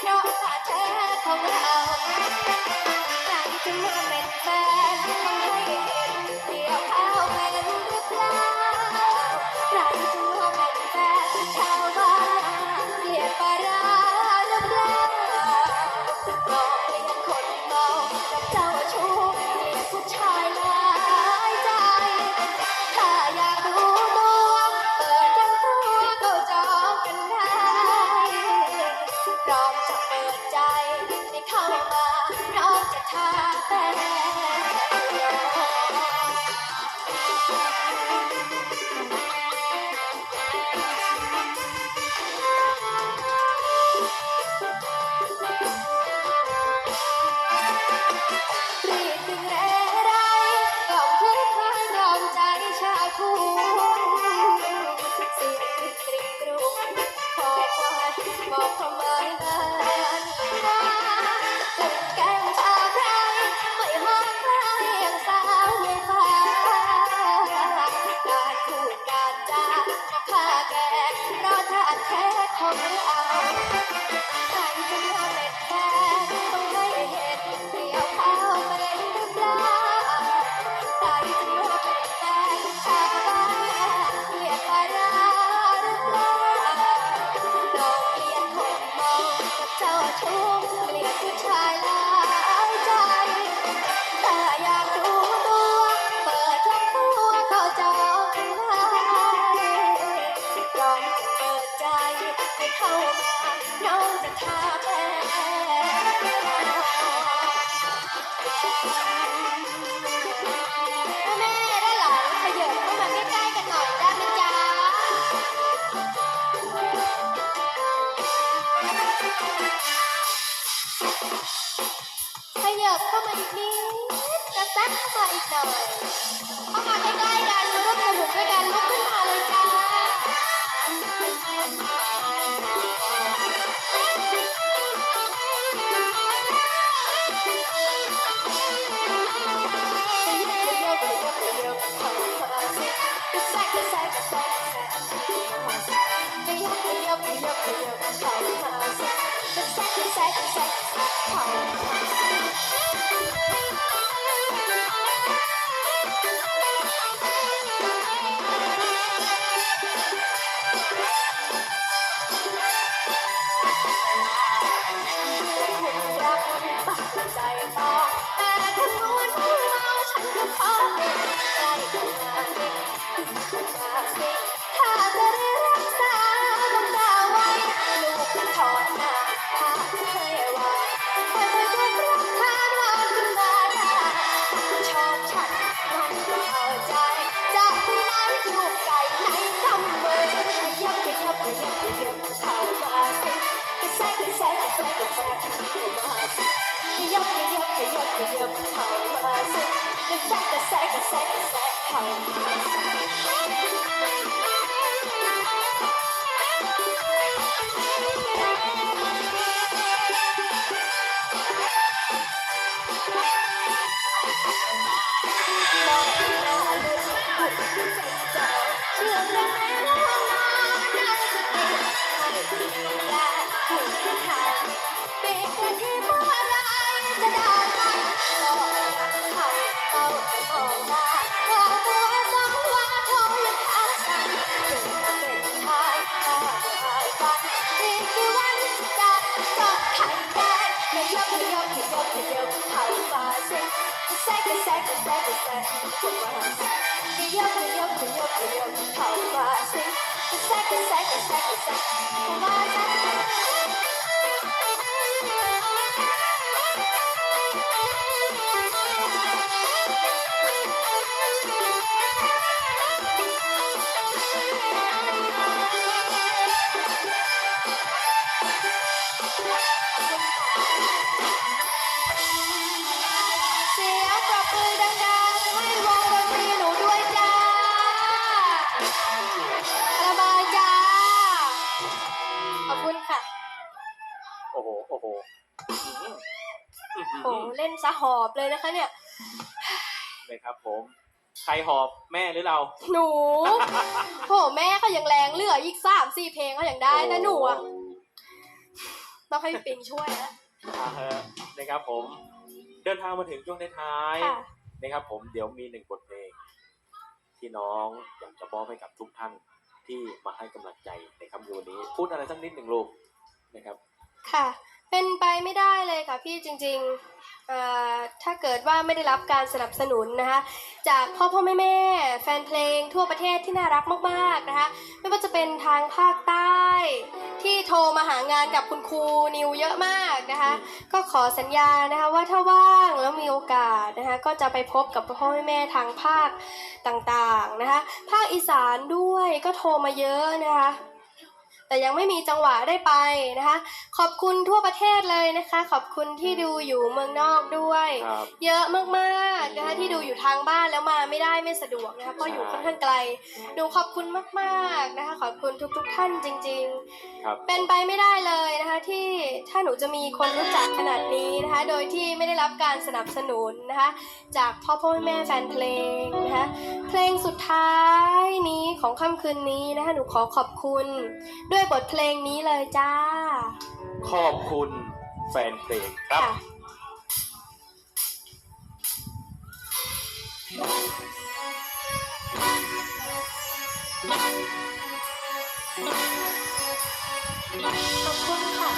เพราะว่าเธอของเราใจจะมาเป็นแฟนให้ ทุกข์เด็กผู้ชายลายใจ แต่อยากดูตัว เปิดทั้งตัวก็จองได้ลองเปิดใจให้เข้ามาน้อจะทาแผล โอ้โหโหเล่นซะหอบเลยนะคะ เนี่ยเลยครับผม ใครหอบแม่หรือเรา หนูโหแม่เก็ยังแรงเหลืออีกสามสี่เพลงเก็ยังได้นะหนูอะต้องให้ปิงช่วยนะอ่าฮะนะครับผม เดินทางมาถึงช่วงท้ายค่ะๆนะครับผมเดี๋ยวมีหนึ่งบทเพลง ที่น้องอยากจะมอบให้กับทุกท่านที่มาให้กำลังใจในคำยูวันนี้ พูดอะไรสักนิดหนึ่งลูกนะครับ ค่ะ เป็นไปไม่ได้เลยค่ะพี่จริงๆถ้าเกิดว่าไม่ได้รับการสนับสนุนนะคะจากพ่อพ่อแม่แม่แฟนเพลงทั่วประเทศที่น่ารักมากๆนะคะไม่ว่าจะเป็นทางภาคใต้ ที่โทรมาหางานกับคุณครูนิวเยอะมากนะคะก็ขอสัญญานะคะว่าถ้าว่างแล้วมีโอกาสนะคะก็จะไปพบกับพ่อแม่แม่ทางภาคต่างๆนะคะภาคอีสานด้วยก็โทรมาเยอะนะคะ แต่ยังไม่มีจังหวะได้ไปนะคะ ขอบคุณทั่วประเทศเลยนะคะ ขอบคุณที่ดูอยู่เมืองนอกด้วย ครับเยอะมากๆนะคะที่ดูอยู่ทางบ้านแล้วมาไม่ได้ไม่สะดวกนะคะเพราะอยู่ค่อนข้างไกลหนูขอบคุณมากๆนะคะ ขอบคุณทุก ๆ ท่านจริง ๆ ครับ เป็นไปไม่ได้เลยนะคะที่ถ้าหนูจะมีคนรู้จักขนาดนี้นะคะ โดยที่ไม่ได้รับการสนับสนุนนะคะ จากพ่อพ่อแม่แฟนเพลงนะคะ เพลงสุดท้ายนี้ของค่ำคืนนี้นะคะ หนูขอขอบคุณด้วยบทเพลงนี้เลยจ้า ขอบคุณแฟนเพลงครับค่ะขอบคุณค่ะ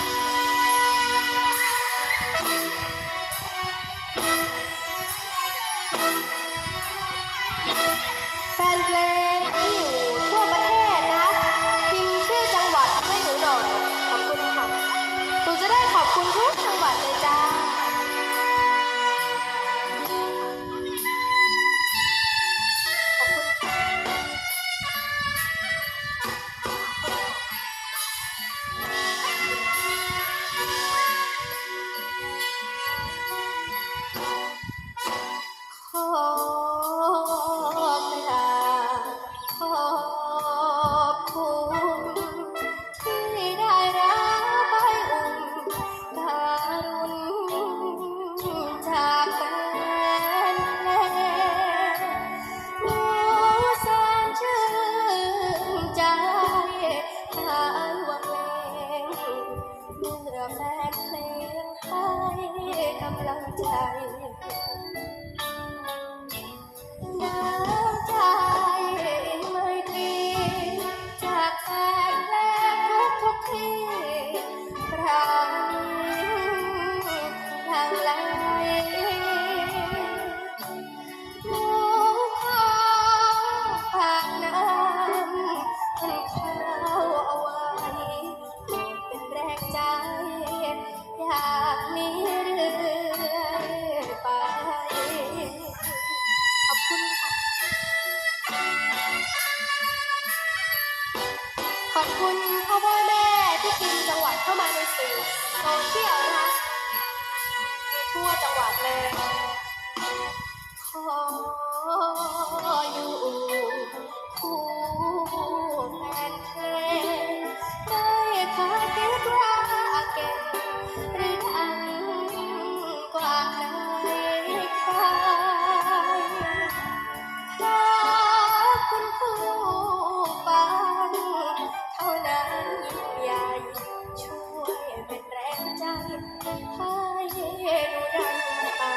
ให้ดูดันตา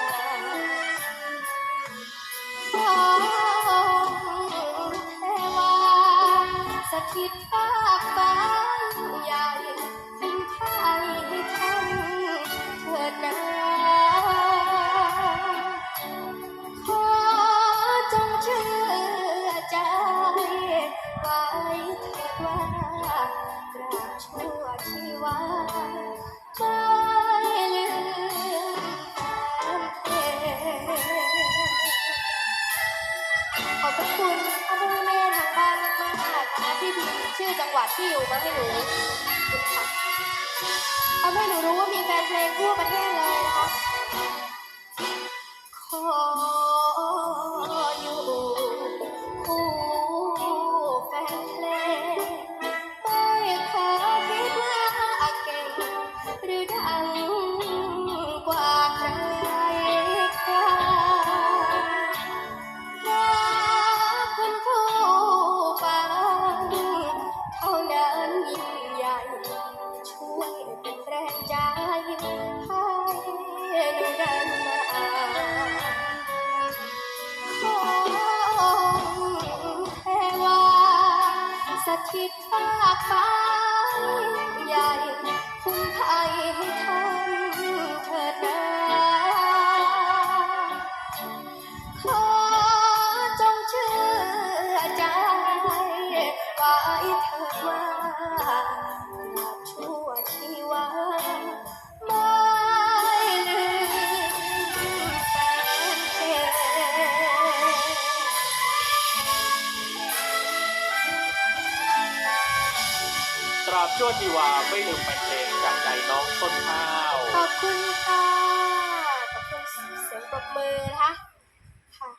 ขอเทวาสถิตฟ้าฟ้าใหญ่เป็นไทยให้ท่านเถิดนาขอจงเชื่อใจไว้เถิดว่าตราบชั่ว ที่อยู่มาให้หนูทำให้หนูรู้ว่ามีแฟนเพลงทั่วประเทศเลยนะคะขอ ตราบชั่วชีวาไม่ลืมแฟนเพลงจากใจน้องต้นข้าว ขอบคุณค่ะขอบคุณเสียงปรบมือนะคะค่ะ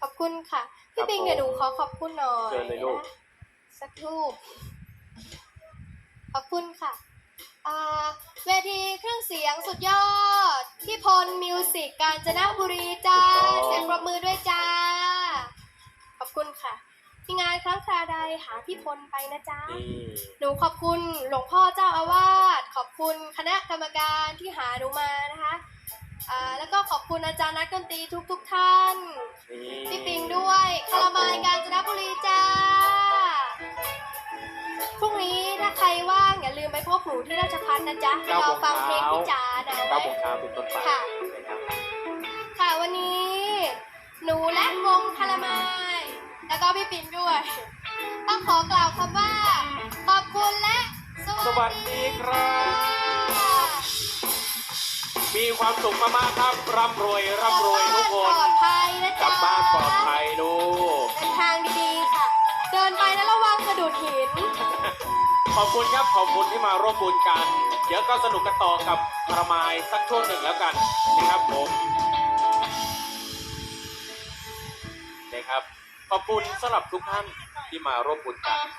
ขอบคุณค่ะพี่ปิงเดี๋ยวหนูขอขอบคุณหน่อยเชิญเลยลูก นะสักรูป ขอบคุณค่ะอ่าเวทีเครื่องเสียงสุดยอดพี่พลมิวสิกกาญจนบุรีจ้าเสียงปรบมือด้วยจ้า ขอบคุณค่ะ ที่งานครั้งคราใดหาพี่พลไปนะจ๊ะนี่หนูขอบคุณหลวงพ่อเจ้าอาวาสขอบคุณคณะกรรมการที่หาหนูมานะคะอ่าแล้วก็ขอบคุณอาจารย์นักดนตรีทุกๆทท่านนี่พี่ปิงด้วยคารามายกาญจนบุรีจ้า พรุ่งนี้ถ้าใครว่างอย่าลืมไปพบหนูที่ราชพัฒนะจ๊ะรอฟังเพลงพี่จ๋านะ เก้าไว้โมงเช้าเป็นต้นไปค่ะ นะครับ ค่ะวันนี้ หนูและวงคารามาย แล้วก็พี่ปิ่นด้วย ต้องขอกล่าวคำว่า ขอบคุณและสสวัวัสสดีดีครับ มีความสุขมากๆครับร่ำรวยร่ำรวยทุกคนปลอดภัยนะกจ๊ะลับบ้านปลอดภัยลูก เดินทางดีๆค่ะ เดินไปแล้วระวังสะดุดหิน ขอบคุณครับขอบคุณที่มาร่วมบุญกัน เดี๋ยวก็สนุกกันต่อกับประมายสักช่วงหนึ่งแล้วกันนะครับผมนะครับ ขอบคุณสำหรับทุกท่านที่มาร่วมบุญกัน